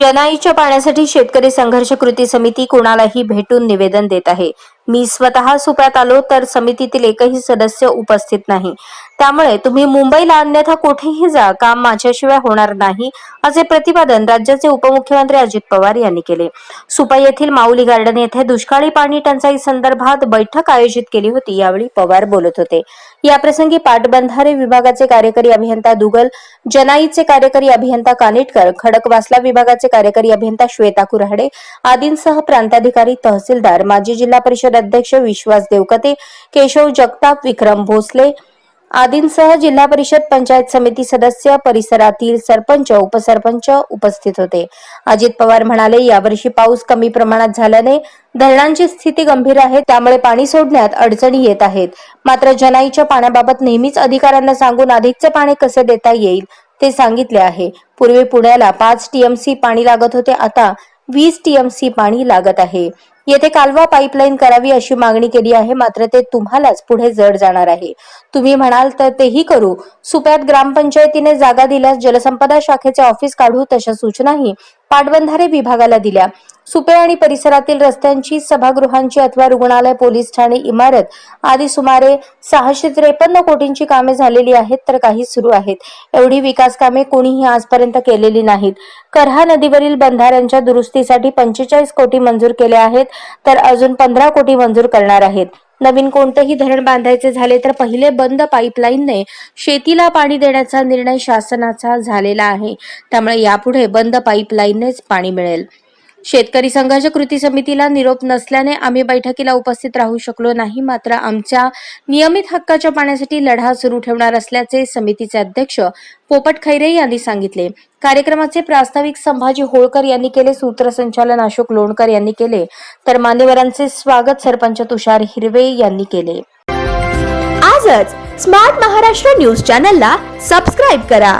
जनाईच्या पाण्यासाठी शेतकरी संघर्ष कृती समिती कोणालाही भेटून निवेदन देत आहे. मी स्वतः सुप्यात आलो तर समितीतील एकही सदस्य उपस्थित नाही. त्यामुळे तुम्ही मुंबईला अन्यथा कुठेही जा काम माझ्याशिवाय होणार नाही असे प्रतिपादन राज्याचे उपमुख्यमंत्री अजित पवार यांनी केले. सुपा येथील माऊली गार्डन येथे दुष्काळी पाणी टंचाई संदर्भात बैठक आयोजित केली होती यावेळी पवार बोलत होते. याप्रसंगी पाटबंधारे विभागाचे कार्यकारी अभियंता दुगल जनाईचे कार्यकारी अभियंता कानिटकर खडकवासला विभागाचे कार्यकारी अभियंता श्वेता कुऱ्हाडे आदींसह प्रांताधिकारी तहसीलदार माजी जिल्हा परिषद अध्यक्ष विश्वास देवकते केशव जगताप विक्रम भोसले. आदींसह जिल्हा परिषद पंचायत समिती सदस्य परिसरातील सरपंच उपसरपंच उपस्थित होते. अजित पवार म्हणाले यावर्षी पाऊस कमी प्रमाणात झाल्याने धरणांची स्थिती गंभीर आहे त्यामुळे पाणी सोडण्यात अडचणी येत आहेत. मात्र जनाईच्या पाण्याबाबत नेहमीच अधिकाऱ्यांना सांगून अधिकचे पाणी कसे देता येईल ते सांगितले आहे. पूर्वी पुण्याला पाच टीएमसी पाणी लागत होते आता वीस टीएमसी पाणी लागत आहे. येथे कालवा पाईपलाईन करावी अशी मागणी केली आहे. मात्र ते तुम्हालाच पुढे जड जाणार आहे. तुम्ही म्हणाल तर तेही करू. सुप्यात ग्रामपंचायतीने जागा दिल्यास जलसंपदा शाखेचे ऑफिस काढू तशा सूचनाही पाटबंधारे विभागाला दिल्या. सुपे आणि परिसरातील रस्त्यांची सभागृहांची अथवा रुग्णालय पोलीस ठाणे इमारत आदी सुमारे सहाशे त्रेपन्न कोटींची कामे झालेली आहेत तर काही सुरू आहेत. एवढी विकास कामे कोणीही आजपर्यंत केलेली नाहीत. करहा नदीवरील बंधाऱ्यांच्या दुरुस्तीसाठी पंचेचाळीस कोटी मंजूर केले आहेत तर अजून पंधरा कोटी मंजूर करणार आहेत. नवीन कोणतेही धरण बांधायचे झाले तर पहिले बंद पाईपलाईनने शेतीला पाणी देण्याचा निर्णय शासनाचा झालेला आहे. त्यामुळे यापुढे बंद पाईपलाईननेच पाणी मिळेल. शेतकरी संघर्ष कृती समितीला निरोप नसल्याने आम्ही बैठकीला उपस्थित राहू शकलो नाही. मात्र आमच्या नियमित हक्काच्या पाण्यासाठी लढा सुरू ठेवणार असल्याचे समितीचे अध्यक्ष पोपट खैरे यांनी सांगितले. कार्यक्रमाचे प्रास्ताविक संभाजी होळकर यांनी केले सूत्रसंचालन अशोक लोणकर यांनी केले तर मान्यवरांचे स्वागत सरपंच तुषार हिरवे यांनी केले. आजच स्मार्ट महाराष्ट्र न्यूज चॅनलला सबस्क्राईब करा.